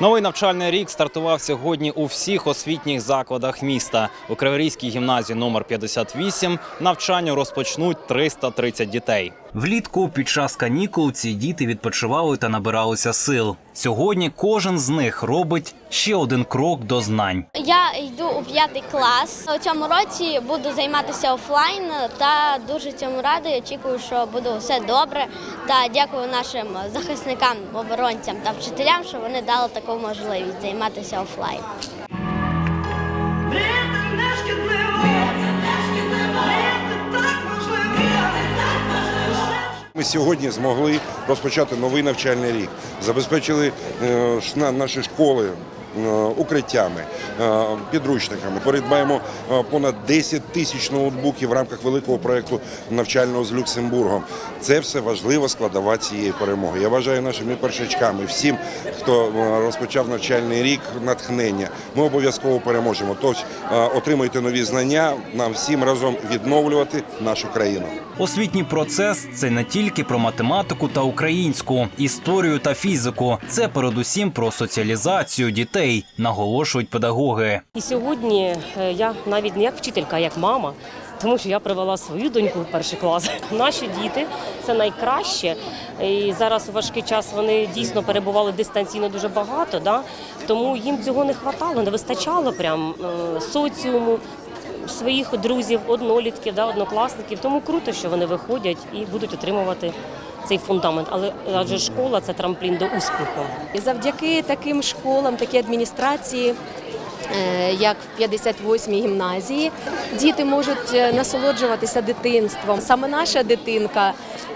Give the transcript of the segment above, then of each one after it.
Новий навчальний рік стартував сьогодні у всіх освітніх закладах міста. У Криворізькій гімназії номер 58 навчання розпочнуть 330 дітей. Влітку під час канікул ці діти відпочивали та набиралися сил. Сьогодні кожен з них робить ще один крок до знань. Я йду у п'ятий клас. У цьому році буду займатися офлайн та дуже цьому рада. і Очікую, що буде все добре. Та дякую нашим захисникам, оборонцям та вчителям, що вони дали таку можливість займатися офлайн. Ми сьогодні змогли розпочати новий навчальний рік. Забезпечили е, наші школи укриттями, е, підручниками. Придбаємо е, понад 10 тисяч ноутбуків в рамках великого проєкту навчального з Люксембургом. Це все важлива складова цієї перемоги. Я вважаю нашими першачками, всім, хто е, розпочав навчальний рік, натхнення. Ми обов'язково переможемо. Тож е, отримуйте нові знання, нам всім разом відновлювати нашу країну. Освітній процес це не тільки про математику та українську, історію та фізику. Це передусім про соціалізацію дітей, наголошують педагоги. І сьогодні е, я навіть не як вчителька, а як мама, тому що я привела свою доньку в перший клас. Наші діти це найкраще. І зараз у важкий час вони дійсно перебували дистанційно дуже багато, да? тому їм цього не вистачало, не вистачало прям е, соціуму. Своїх друзів, однолітків, да, однокласників. Тому круто, що вони виходять і будуть отримувати цей фундамент. Але адже школа це трамплін до успіху. І завдяки таким школам, такій адміністрації, як в 58-й гімназії, діти можуть е, насолоджуватися дитинством. Саме наша дитинка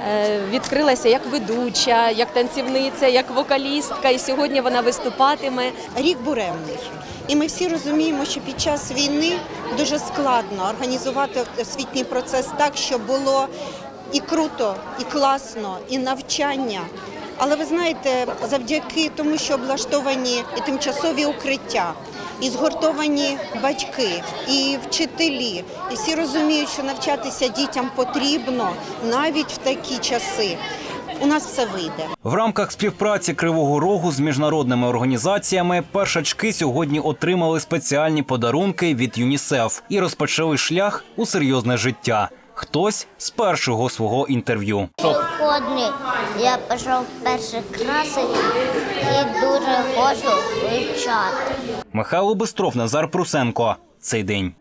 е, відкрилася як ведуча, як танцівниця, як вокалістка, і сьогодні вона виступатиме. рік буремний. І ми всі розуміємо, що під час війни дуже складно організувати освітній процес так, щоб було і круто, і класно, і навчання. Але ви знаєте, завдяки тому, що облаштовані і тимчасові укриття, і згуртовані батьки, і вчителі, і всі розуміють, що навчатися дітям потрібно навіть в такі часи. У нас все вийде. В рамках співпраці Кривого Рогу з міжнародними організаціями першачки сьогодні отримали спеціальні подарунки від ЮНІСЕФ і розпочали шлях у серйозне життя. Хтось з першого свого інтерв'ю. Сьогодні я пішов в перший красень і дуже хочу вивчати. Михайло Бистров, Назар Прусенко. Цей день.